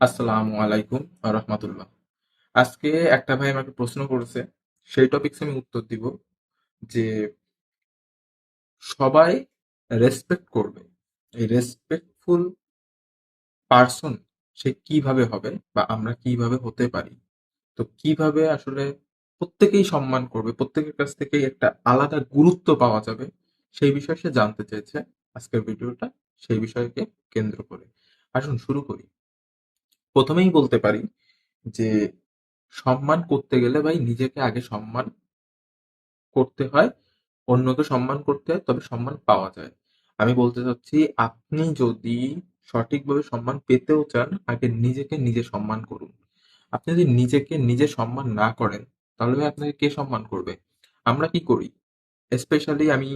আসসালামু আলাইকুম রহমতুল্লাহ। আজকে একটা ভাই আমাকে প্রশ্ন করেছে, সেই টপিকস আমি উত্তর দিব যে সবাই রেসপেক্ট করবে। এই রেসপেক্টফুল পার্সন সে কীভাবে হবে বা আমরা কীভাবে হতে পারি? তো কীভাবে আসলে প্রত্যেকেই সম্মান করবে, প্রত্যেকের কাছ থেকেই একটা আলাদা গুরুত্ব পাওয়া যাবে, সেই বিষয়ে সে জানতে চেয়েছে। আজকের ভিডিওটা সেই বিষয়কে কেন্দ্র করে। আসুন শুরু করি। প্রথমেই বলতে পারি যে সম্মান করতে গেলে ভাই নিজেকে আগে সম্মান করতে হয়, অন্যকে সম্মান করতে হয়, তবে সম্মান পাওয়া যায়। আমি বলতে চাচ্ছি, আপনি যদি সঠিকভাবে সম্মান পেতেও চান, আগে নিজেকে নিজে সম্মান করুন। আপনি যদি নিজেকে নিজে সম্মান না করেন, তাহলে ভাই আপনাকে কে সম্মান করবে? আমরা কি করি? স্পেশালি আমি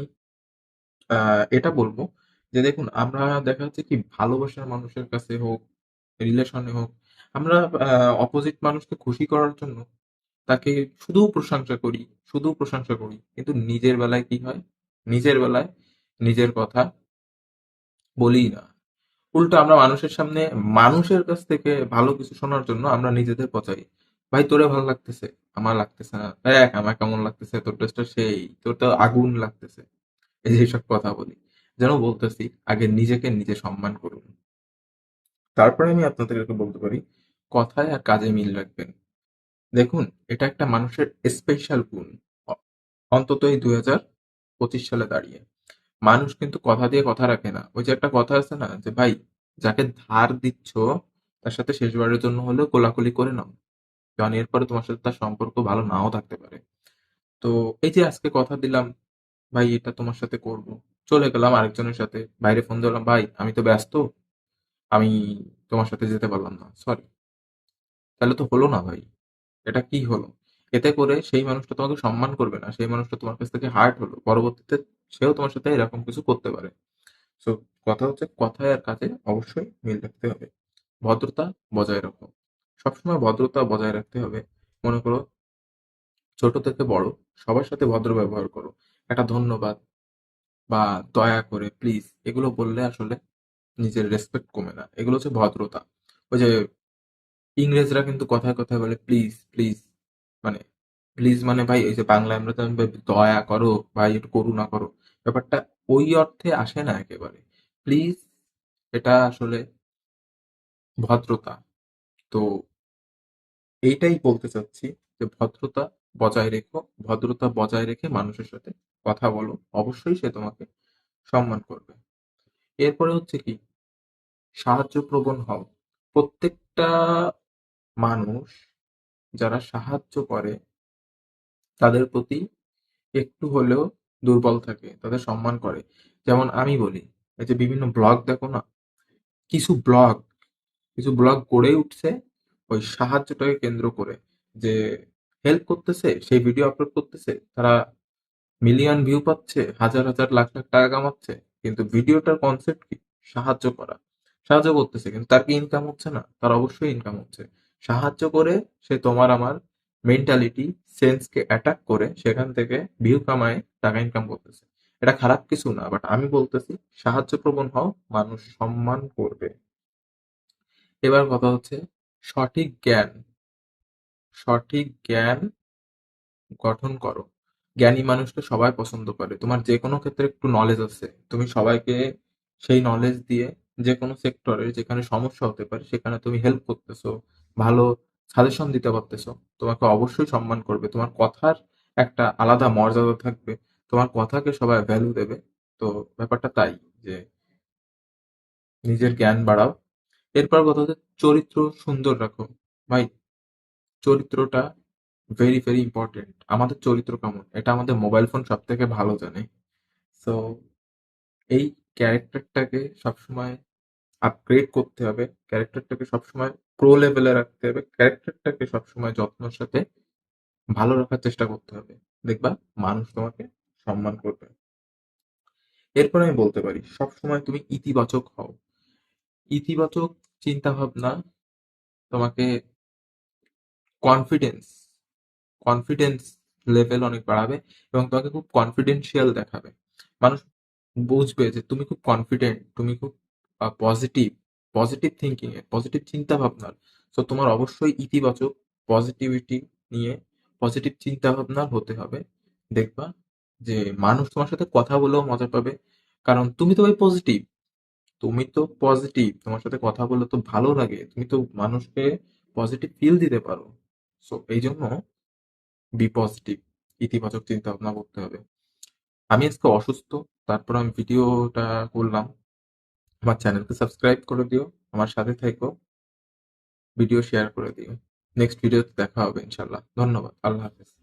এটা বলব যে দেখুন, আমরা দেখা যাচ্ছে কি ভালোবাসার মানুষের কাছে হোক রিলেশনে হোক, আমরা অপোজিট মানুষকে খুশি করার জন্য তাকে শুধু প্রশংসা করি, শুধু প্রশংসা করি। কিন্তু নিজের বেলায় কি হয়? নিজের বেলায় নিজের কথা বলি না। উল্টো আমরা মানুষের সামনে, মানুষের কাছ থেকে ভালো কিছু শোনার জন্য আমরা নিজেদের পচাই। ভাই, তোরে ভালো লাগতেছে, আমার লাগতেছে না। দেখ, আমার কেমন লাগতেছে, তোর টেস্টটা সেই, তোর তো আগুন লাগতেছে। এই যে সব কথা বলি। যেন বলতেছি, আগে নিজেকে নিজে সম্মান করুন। তারপরে আমি আপনাদেরকে বলতে পারি, কথায় আর কাজে মিল রাখবেন। দেখুন, এটা একটা মানুষের স্পেশাল গুণ। অন্তত এই দুই হাজার পঁচিশ সালে দাঁড়িয়ে। মানুষ কিন্তু কথা দিয়ে কথা রাখে না। ওই যে একটা কথা আছে না, যে ভাই, যাকে ধার দিচ্ছ, তার সাথে শেষবারের জন্য হলেও কোলাকুলি করে নাও। কারণ এরপরে তোমার সাথে তার সম্পর্ক ভালো নাও থাকতে পারে। তো এই যে আজকে কথা দিলাম, ভাই, এটা তোমার সাথে করব। চলে গেলাম আরেকজনের সাথে। বাইরে ফোন দিলাম ভাই, আমি তো ব্যস্ত। আমি তোমার সাথে যেতে পারলাম না সরি তাহলে তো হলো না ভাই, এটা কি হলো? এতে করে সেই মানুষটা তোমাকে সম্মান করবে না, সেই মানুষটা তোমার কাছ থেকে হার্ট হলো, পরবর্তীতে সেও তোমার সাথে এরকম কিছু করতে পারে। সো কথা হচ্ছে কথায় আর কাজে অবশ্যই মিল রাখতে হবে। ভদ্রতা বজায় রাখো। সবসময় ভদ্রতা বজায় রাখতে হবে। মনে করো, ছোট থেকে বড়, সবার সাথে ভদ্র ব্যবহার করো। একটা ধন্যবাদ বা দয়া করে প্লিজ এগুলো বললে আসলে নিজের রেসপেক্ট কমে না। এগুলো হচ্ছে ভদ্রতা। ওই যে ইংরেজরা কিন্তু কথায় কথায় বলে প্লিজ প্লিজ মানে প্লিজ মানে ভাই, এই যে বাংলায় আমরা তো দয়া করো, ভাই একটু করুণা করো। ব্যাপারটা ওই অর্থে আসে না একেবারে। প্লিজ এটা আসলে ভদ্রতা। তো এইটাই বলতে চাচ্ছি যে ভদ্রতা বজায় রেখো। ভদ্রতা বজায় রেখে মানুষের সাথে কথা বলো। অবশ্যই সে তোমাকে সম্মান করবে। এরপরে হচ্ছে কি? সাহায্যপ্রবণ হও। প্রত্যেকটা মানুষ যারা সাহায্য করে, তাদের প্রতি একটু হলেও দুর্বল থাকে, তাদের সম্মান করে। যেমন আমি বলি, এই যে বিভিন্ন ব্লগ দেখো না, কিছু ব্লগ কিছু ব্লগ গড়ে উঠছে ওই সাহায্যটাকে কেন্দ্র করে যে হেল্প করতেছে, সেই ভিডিও আপলোড করতেছে, তারা মিলিয়ন ভিউ পাচ্ছে, হাজার হাজার, লাখ লাখ টাকা কামাচ্ছে, কিন্তু ভিডিওটার কনসেপ্ট কি? সাহায্য করা। সাহায্য করতেছে, কিন্তু তার কি ইনকাম হচ্ছে না? তার অবশ্যই ইনকাম হচ্ছে। সাহায্য করে সে তোমার আমার মেন্টালিটি সেন্সকে অ্যাটাক করে সেখান থেকে ভিউ কামায় টাকা ইনকাম করতেছে। এটা খারাপ কিছু না বাট আমি বলতেছি সাহায্য প্রবণ হও, মানুষ সম্মান করবে। এবার কথা হচ্ছে সঠিক জ্ঞান। সঠিক জ্ঞান গঠন করো। জ্ঞানী মানুষকে সবাই পছন্দ করে। তোমার যে কোনো ক্ষেত্রে একটু নলেজ আছে। তুমি সবাইকে সেই নলেজ দিয়ে যে কোনো সেক্টরে যেখানে সমস্যা হতে পারে, সেখানে তুমি হেল্প করতেছো, ভালো সাজেশন দিতে পারতেছো, তোমাকে অবশ্যই সম্মান করবে, তোমার কথার একটা আলাদা মর্যাদা থাকবে, তোমার কথাকে সবাই ভ্যালু দেবে। তো ব্যাপারটা তাই যে নিজের জ্ঞান বাড়াও। এরপর কথা হচ্ছে চরিত্র সুন্দর রাখো। ভাই, চরিত্রটা ভেরি ভেরি ইম্পর্টেন্ট আমাদের চরিত্র কেমন? এটা আমাদের মোবাইল ফোন সব থেকে ভালো জানে। সো এই ক্যারেক্টারটাকে সবসময় আপগ্রেড করতে হবে ক্যারেক্টারটাকে সবসময় প্রো লেভেলে রাখতে হবে ক্যারেক্টারটাকে সবসময় যত্নের সাথে ভালো রাখার চেষ্টা করতে হবে। দেখবা মানুষ তোমাকে সম্মান করবে। এরপর আমি বলতে পারি, সবসময় তুমি ইতিবাচক হও। ইতিবাচক চিন্তা ভাবনা তোমাকে কনফিডেন্স কনফিডেন্স লেভেল অনেক বাড়াবে এবং তোমাকে খুব কনফিডেন্সিয়াল দেখাবে। মানুষ বুঝবে যে তুমি খুব কনফিডেন্ট তুমি খুব পজিটিভ পজিটিভ থিঙ্কিং এর পজিটিভ চিন্তা ভাবনার সো তোমার অবশ্যই ইতিবাচক পজিটিভিটি নিয়ে পজিটিভ চিন্তা ভাবনার হতে হবে। দেখবা যে মানুষ তোমার সাথে কথা বলেও মজা পাবে। কারণ তুমি তো ভাই পজিটিভ তুমি তো পজিটিভ তোমার সাথে কথা বলে তো ভালো লাগে, তুমি তো মানুষকে পজিটিভ ফিল দিতে পারো। সো এই জন্য বি পজিটিভ ইতিবাচক চিন্তা ভাবনা করতে হবে। আমি আজকে অসুস্থ তারপর আমি ভিডিওটা করলাম। আমার চ্যানেলকে সাবস্ক্রাইব করে দিও, আমার সাথে থেকো, ভিডিও শেয়ার করে দিও। নেক্সট ভিডিওতে দেখা হবে ইনশাল্লাহ। ধন্যবাদ। আল্লাহ হাফেজ।